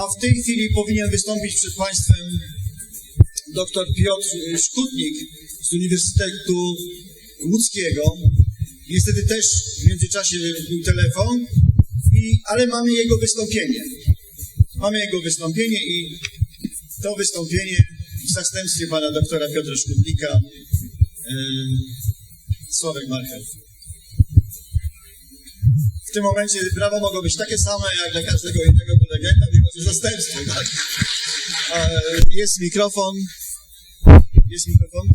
A w tej chwili powinien wystąpić przed Państwem dr Piotr Szkutnik z Uniwersytetu Łódzkiego. Niestety też w międzyczasie był telefon, i, ale mamy jego wystąpienie. Mamy jego wystąpienie i to wystąpienie w zastępstwie pana doktora Piotra Szkutnika yy, Sławek Markel. W tym momencie brawa mogą być takie same jak dla każdego innego prelegenta, tylko że zastępstwo, tak? E, Jest mikrofon. Jest mikrofon.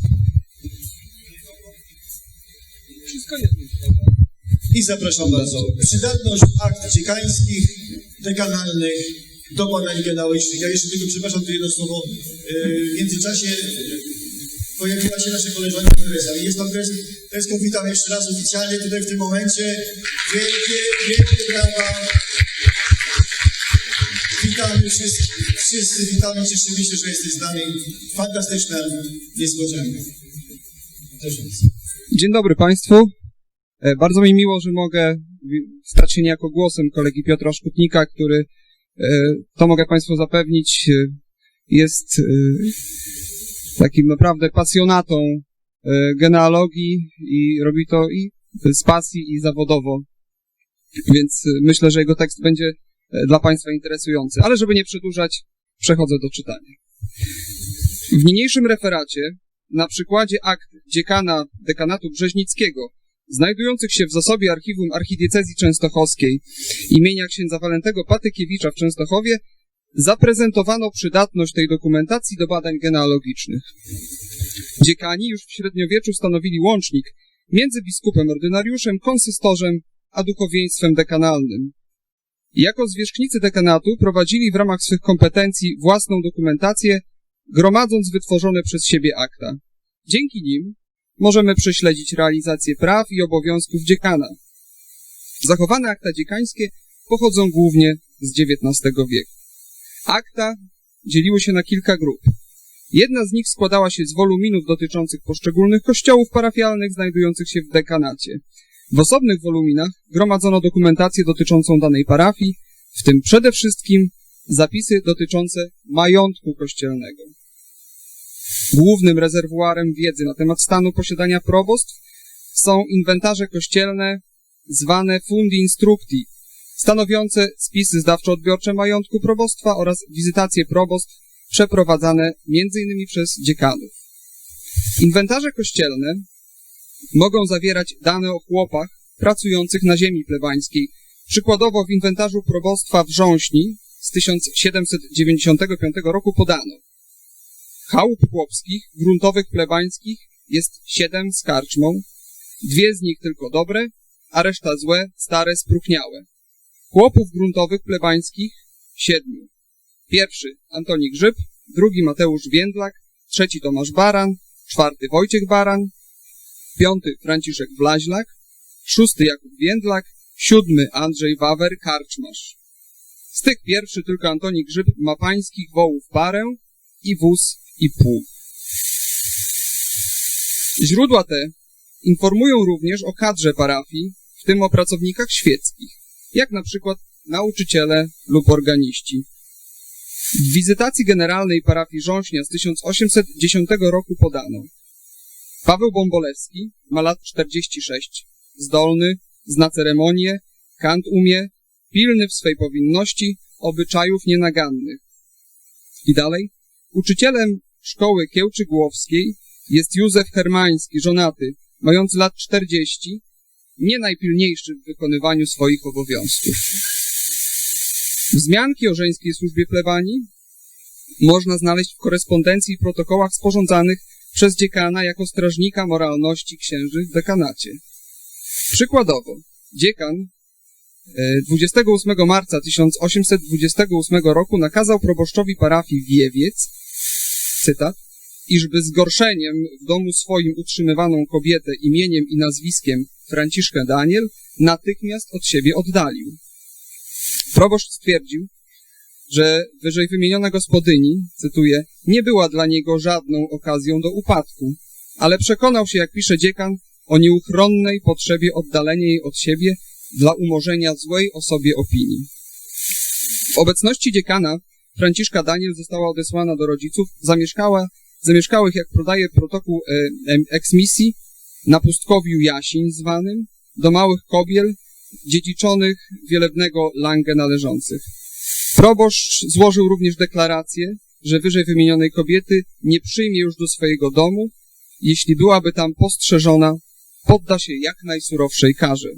Wszystko jest. I zapraszam bardzo. Przydatność akt dziekańskich, dekanalnych do badań genealogicznych. Ja jeszcze tylko, przepraszam, tu jedno słowo. Yy, W międzyczasie pojawiła się nasza koleżanka Teresa. I Jest to Teresa. Tereską witam jeszcze raz oficjalnie tutaj w tym momencie. Wielkie, wielkie brawa. Witamy wszyscy, wszyscy witamy, cieszymy się, że jesteś z nami. Fantastyczna niespodzianka. Dzień dobry Państwu. E, Bardzo mi miło, że mogę stać się niejako głosem kolegi Piotra Szkutnika, który, e, to mogę Państwu zapewnić, e, jest takim naprawdę pasjonatą genealogii i robi to i z pasji i zawodowo. Więc e, myślę, że jego tekst będzie e, dla Państwa interesujący. Ale żeby nie przedłużać, przechodzę do czytania. W niniejszym referacie na przykładzie akt dziekana dekanatu brzeźnickiego, znajdujących się w zasobie archiwum archidiecezji częstochowskiej imienia księdza Walentego Patykiewicza w Częstochowie, zaprezentowano przydatność tej dokumentacji do badań genealogicznych. Dziekani już w średniowieczu stanowili łącznik między biskupem ordynariuszem, konsystorzem, a duchowieństwem dekanalnym. Jako zwierzchnicy dekanatu prowadzili w ramach swych kompetencji własną dokumentację gromadząc wytworzone przez siebie akta. Dzięki nim możemy prześledzić realizację praw i obowiązków dziekana. Zachowane akta dziekańskie pochodzą głównie z XIX wieku. Akta dzieliły się na kilka grup. Jedna z nich składała się z woluminów dotyczących poszczególnych kościołów parafialnych znajdujących się w dekanacie. W osobnych woluminach gromadzono dokumentację dotyczącą danej parafii, w tym przede wszystkim zapisy dotyczące majątku kościelnego. Głównym rezerwuarem wiedzy na temat stanu posiadania probostw są inwentarze kościelne zwane fundi instructi, stanowiące spisy zdawczo-odbiorcze majątku probostwa oraz wizytacje probostw przeprowadzane m.in. przez dziekanów. Inwentarze kościelne mogą zawierać dane o chłopach pracujących na ziemi plebańskiej. Przykładowo w inwentarzu probostwa w Rząśni z 1795 roku podano chałup chłopskich, gruntowych plebańskich jest siedem z karczmą, dwie z nich tylko dobre, a reszta złe, stare, spróchniałe. Chłopów gruntowych plebańskich siedmiu. Pierwszy Antoni Grzyb, drugi Mateusz Więdlak, trzeci Tomasz Baran, czwarty Wojciech Baran, piąty Franciszek Blaźlak, szósty Jakub Więdlak, siódmy Andrzej Wawer, karczmarz. Z tych pierwszy tylko Antoni Grzyb ma pańskich wołów parę i wóz i pół. Źródła te informują również o kadrze parafii, w tym o pracownikach świeckich, jak na przykład nauczyciele lub organiści. W wizytacji generalnej parafii Rząśnia z 1810 roku podano Paweł Bombolewski ma lat 46, zdolny, zna ceremonię, kant umie, pilny w swej powinności, obyczajów nienagannych. I dalej, uczycielem szkoły Kiełczygłowskiej jest Józef Hermański, żonaty, mający lat 40, nie najpilniejszy w wykonywaniu swoich obowiązków. Wzmianki o żeńskiej służbie plebanii można znaleźć w korespondencji i protokołach sporządzanych przez dziekana jako strażnika moralności księży w dekanacie. Przykładowo, dziekan e, 28 marca 1828 roku nakazał proboszczowi parafii Wiewiec, cytat, iżby zgorszeniem w domu swoim utrzymywaną kobietę imieniem i nazwiskiem Franciszkę Daniel natychmiast od siebie oddalił. Proboszcz stwierdził, że wyżej wymieniona gospodyni, cytuję, nie była dla niego żadną okazją do upadku, ale przekonał się, jak pisze dziekan, o nieuchronnej potrzebie oddalenia jej od siebie dla umorzenia złej o sobie opinii. W obecności dziekana Franciszka Daniel została odesłana do rodziców, zamieszkała, zamieszkałych, jak podaje protokół e, eksmisji, na pustkowiu Jasiń zwanym, do małych kobiel, dziedziczonych wielebnego Lange należących. Proboszcz złożył również deklarację, że wyżej wymienionej kobiety nie przyjmie już do swojego domu, jeśli byłaby tam postrzeżona, podda się jak najsurowszej karze.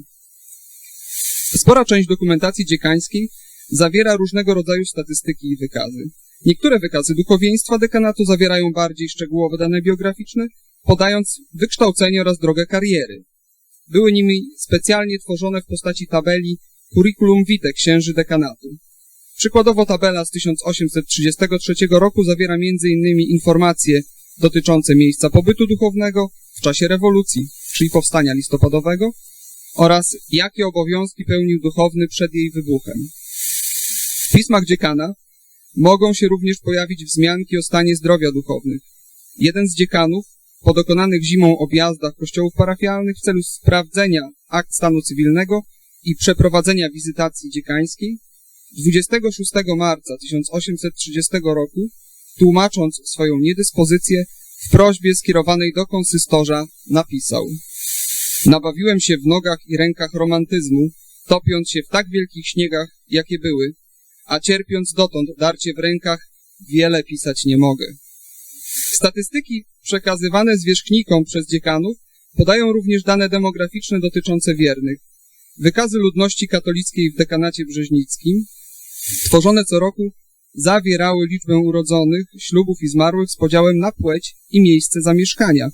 Spora część dokumentacji dziekańskiej zawiera różnego rodzaju statystyki i wykazy. Niektóre wykazy duchowieństwa dekanatu zawierają bardziej szczegółowe dane biograficzne, podając wykształcenie oraz drogę kariery. Były nimi specjalnie tworzone w postaci tabeli curriculum vitae księży dekanatu. Przykładowo tabela z 1833 roku zawiera m.in. informacje dotyczące miejsca pobytu duchownego w czasie rewolucji, czyli powstania listopadowego, oraz jakie obowiązki pełnił duchowny przed jej wybuchem. W pismach dziekana mogą się również pojawić wzmianki o stanie zdrowia duchownych. Jeden z dziekanów, po dokonanych zimą objazdach kościołów parafialnych w celu sprawdzenia akt stanu cywilnego i przeprowadzenia wizytacji dziekańskiej, 26 marca 1830 roku, tłumacząc swoją niedyspozycję, w prośbie skierowanej do konsystorza napisał Nabawiłem się w nogach i rękach romantyzmu, topiąc się w tak wielkich śniegach, jakie były, a cierpiąc dotąd darcie w rękach, wiele pisać nie mogę. Statystyki przekazywane zwierzchnikom przez dziekanów podają również dane demograficzne dotyczące wiernych. Wykazy ludności katolickiej w dekanacie brzeźnickim, tworzone co roku, zawierały liczbę urodzonych, ślubów i zmarłych z podziałem na płeć i miejsce zamieszkania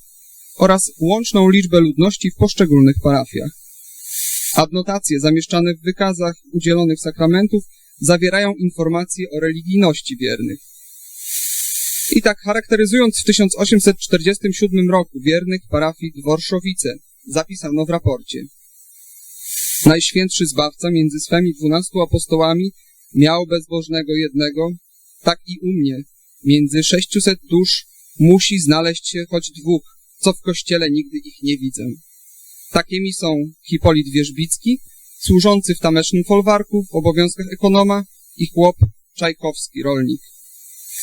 oraz łączną liczbę ludności w poszczególnych parafiach. Adnotacje zamieszczane w wykazach udzielonych sakramentów zawierają informacje o religijności wiernych. I tak charakteryzując w 1847 roku wiernych parafii Dworszowice, zapisano w raporcie. Najświętszy Zbawca między swymi dwunastu apostołami miał bezbożnego jednego, tak i u mnie między sześciuset dusz musi znaleźć się choć dwóch, co w kościele nigdy ich nie widzę. Takimi są Hipolit Wierzbicki, służący w tamecznym folwarku w obowiązkach ekonoma i chłop Czajkowski, rolnik.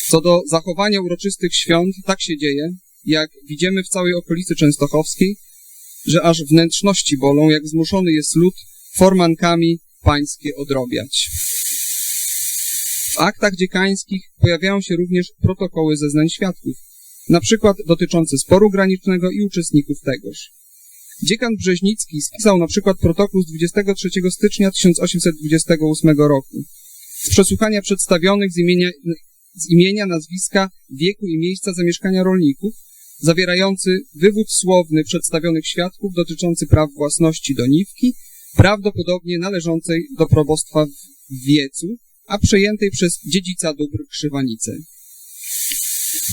Co do zachowania uroczystych świąt, tak się dzieje, jak widzimy w całej okolicy częstochowskiej, że aż wnętrzności bolą, jak zmuszony jest lud formankami pańskie odrobiać. W aktach dziekańskich pojawiają się również protokoły zeznań świadków, na przykład dotyczące sporu granicznego i uczestników tegoż. Dziekan Brzeźnicki spisał na przykład protokół z 23 stycznia 1828 roku. Z przesłuchania przedstawionych z imienia, z imienia, nazwiska, wieku i miejsca zamieszkania rolników, zawierający wywód słowny przedstawionych świadków dotyczący praw własności doniwki, prawdopodobnie należącej do probostwa w Wiecu, a przejętej przez dziedzica dóbr Krzywanice.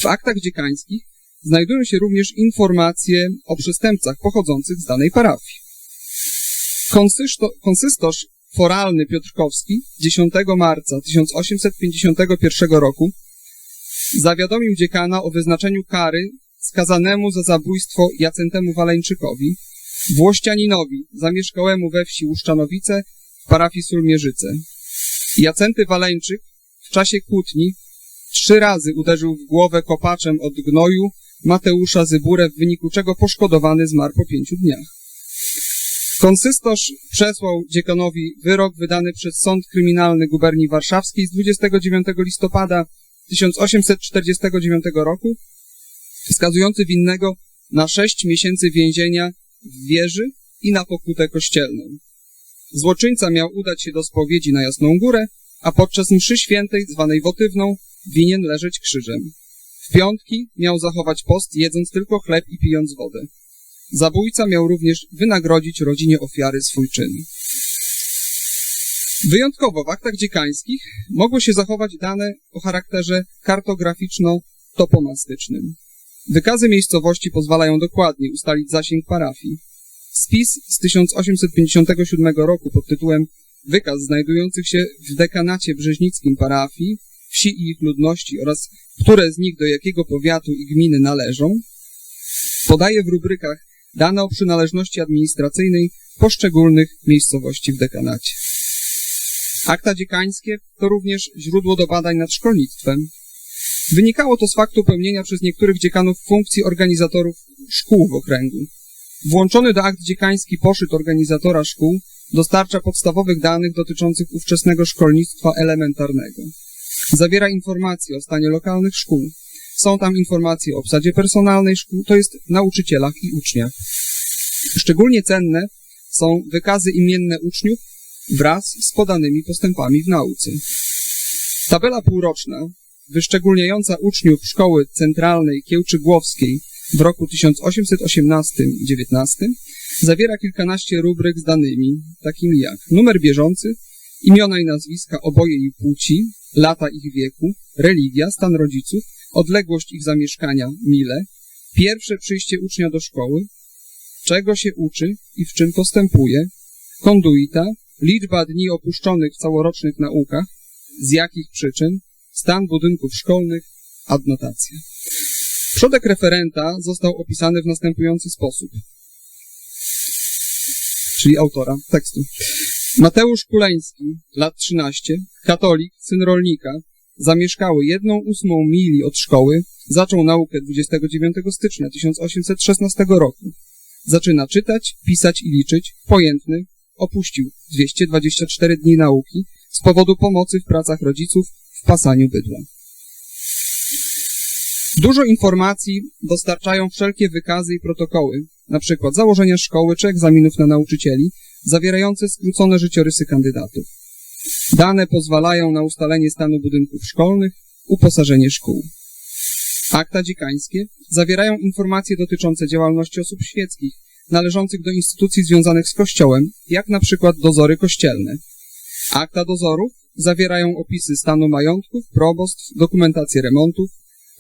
W aktach dziekańskich znajdują się również informacje o przestępcach pochodzących z danej parafii. Konsysto, konsystorz foralny Piotrkowski 10 marca 1851 roku zawiadomił dziekana o wyznaczeniu kary skazanemu za zabójstwo Jacentemu Waleńczykowi, Włościaninowi zamieszkałemu we wsi Łuszczanowice w parafii Sulmierzyce. Jacenty Waleńczyk w czasie kłótni trzy razy uderzył w głowę kopaczem od gnoju Mateusza Zyburę, w wyniku czego poszkodowany zmarł po pięciu dniach. Konsystorz przesłał dziekanowi wyrok wydany przez Sąd Kryminalny Guberni Warszawskiej z 29 listopada 1849 roku, wskazujący winnego na sześć miesięcy więzienia w wieży i na pokutę kościelną. Złoczyńca miał udać się do spowiedzi na Jasną Górę, a podczas mszy świętej, zwanej wotywną, winien leżeć krzyżem. W piątki miał zachować post, jedząc tylko chleb i pijąc wodę. Zabójca miał również wynagrodzić rodzinie ofiary swój czyn. Wyjątkowo w aktach dziekańskich mogło się zachować dane o charakterze kartograficzno-topomastycznym. Wykazy miejscowości pozwalają dokładnie ustalić zasięg parafii. Spis z 1857 roku pod tytułem Wykaz znajdujących się w dekanacie brzeźnickim parafii, wsi i ich ludności oraz które z nich do jakiego powiatu i gminy należą, podaje w rubrykach dane o przynależności administracyjnej poszczególnych miejscowości w dekanacie. Akta dziekańskie to również źródło do badań nad szkolnictwem. Wynikało to z faktu pełnienia przez niektórych dziekanów funkcji organizatorów szkół w okręgu. Włączony do akt dziekański poszyt organizatora szkół dostarcza podstawowych danych dotyczących ówczesnego szkolnictwa elementarnego. Zawiera informacje o stanie lokalnych szkół. Są tam informacje o obsadzie personalnej szkół, to jest nauczycielach i uczniach. Szczególnie cenne są wykazy imienne uczniów wraz z podanymi postępami w nauce. Tabela półroczna, wyszczególniająca uczniów Szkoły Centralnej Kiełczygłowskiej w roku 1818-19, zawiera kilkanaście rubryk z danymi, takimi jak numer bieżący, imiona i nazwiska oboje i płci, lata ich wieku, religia, stan rodziców, odległość ich zamieszkania, mile, pierwsze przyjście ucznia do szkoły, czego się uczy i w czym postępuje, konduita, liczba dni opuszczonych w całorocznych naukach, z jakich przyczyn, stan budynków szkolnych, adnotacja. Przodek referenta został opisany w następujący sposób, czyli autora tekstu. Mateusz Kuleński, lat 13, katolik, syn rolnika, zamieszkały jedną ósmą mili od szkoły, zaczął naukę 29 stycznia 1816 roku. Zaczyna czytać, pisać i liczyć, pojętny, opuścił 224 dni nauki z powodu pomocy w pracach rodziców w pasaniu bydła. Dużo informacji dostarczają wszelkie wykazy i protokoły, przykład założenia szkoły czy egzaminów na nauczycieli, zawierające skrócone życiorysy kandydatów. Dane pozwalają na ustalenie stanu budynków szkolnych, uposażenie szkół. Akta dziekańskie zawierają informacje dotyczące działalności osób świeckich należących do instytucji związanych z Kościołem, jak na przykład dozory kościelne. Akta dozorów zawierają opisy stanu majątków, probostw, dokumentację remontów,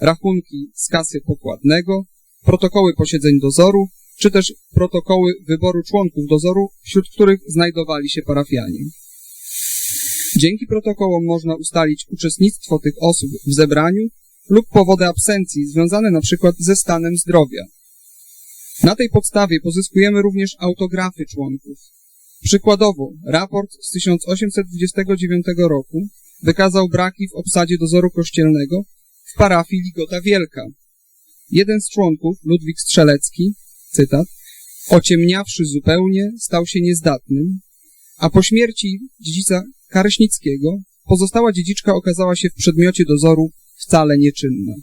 rachunki z kasy pokładnego, protokoły posiedzeń dozoru, czy też protokoły wyboru członków dozoru, wśród których znajdowali się parafianie. Dzięki protokołom można ustalić uczestnictwo tych osób w zebraniu lub powody absencji związane przykład ze stanem zdrowia. Na tej podstawie pozyskujemy również autografy członków. Przykładowo, raport z 1829 roku wykazał braki w obsadzie dozoru kościelnego w parafii Ligota Wielka. Jeden z członków, Ludwik Strzelecki, cytat, ociemniawszy zupełnie, stał się niezdatnym, a po śmierci dziedzica Kareśnickiego pozostała dziedziczka okazała się w przedmiocie dozoru wcale nieczynna.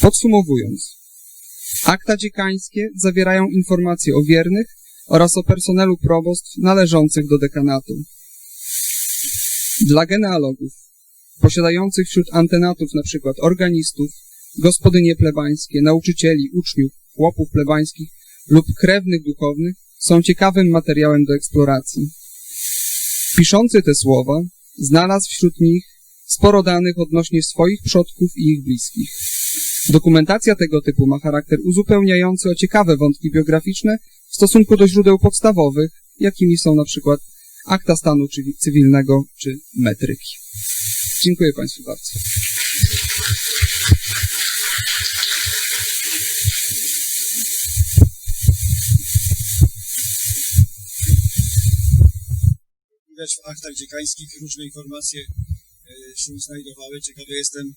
Podsumowując, akta dziekańskie zawierają informacje o wiernych oraz o personelu probostw należących do dekanatu. Dla genealogów, posiadających wśród antenatów np. organistów, gospodynie plebańskie, nauczycieli, uczniów, chłopów plebańskich lub krewnych duchownych, są ciekawym materiałem do eksploracji. Piszący te słowa znalazł wśród nich sporo danych odnośnie swoich przodków i ich bliskich. Dokumentacja tego typu ma charakter uzupełniający o ciekawe wątki biograficzne w stosunku do źródeł podstawowych, jakimi są na przykład akta stanu cywi- cywilnego czy metryki. Dziękuję Państwu bardzo. Widać w aktach dziekańskich różne informacje e, się znajdowały. Ciekawy jestem.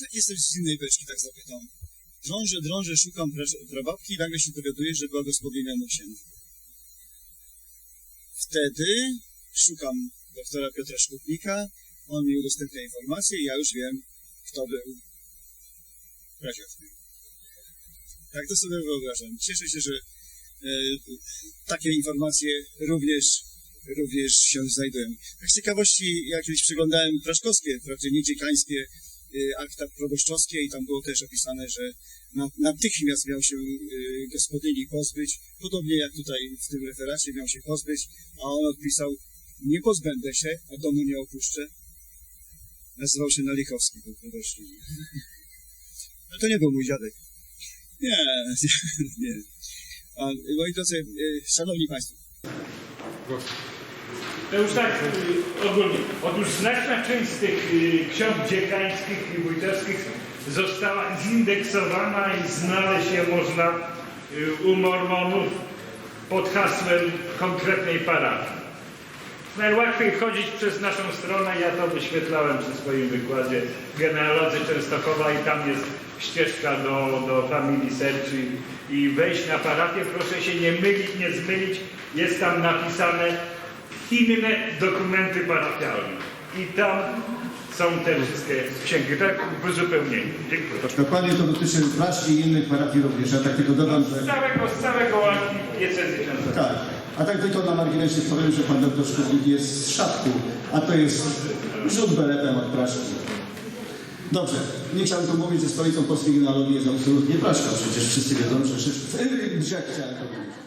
Tak jestem z innej beczki, tak zapytam. Drążę, drążę, szukam pra- prababki i nagle się dowiaduję, że była gospodynią księdza. Wtedy szukam doktora Piotra Szkutnika, on mi udostępnia informacje i ja już wiem, kto był pradziadkiem. Tak to sobie wyobrażam. Cieszę się, że e, takie informacje również również się znajdują. Tak z ciekawości, ja kiedyś przeglądałem praszkowskie, wprawdzie nie y, akta proboszczowskie i tam było też opisane, że na, natychmiast miał się y, gospodyni pozbyć, podobnie jak tutaj w tym referacie miał się pozbyć, a on odpisał, nie pozbędę się, a domu nie opuszczę. Nazywał się Nalichowski, był proboszczem. Ale to nie był mój dziadek. Nie, nie. A, moi drodzy, y, szanowni państwo, To już tak y, ogólnie. Otóż znaczna część z tych y, ksiąg dziekańskich i wójtowskich została zindeksowana i znaleźć je można y, u mormonów pod hasłem konkretnej parafii. Najłatwiej chodzić przez naszą stronę, ja to wyświetlałem przy swoim wykładzie genealodzy Częstochowa i tam jest ścieżka do, do Family Search i, i wejść na parafię, proszę się nie mylić, nie zmylić, jest tam napisane inne dokumenty parafialne i tam są te wszystkie księgi, tak w uzupełnieniu. Dziękuję. Dokładnie to dotyczy Blaszki i innych parafii również. Ja tak tylko dodam, Z że... całego, z całego łatki diecezji. Tak. A tak tylko na marginesie powiem, że pan doktor Szkudnik jest z Szatku, a to jest rzut beletem od Praszki. Dobrze, nie chciałem tu mówić, że stolicą polskiej genealogii jest absolutnie Praszka. Przecież wszyscy wiedzą, że... że, że chciałem to mówić.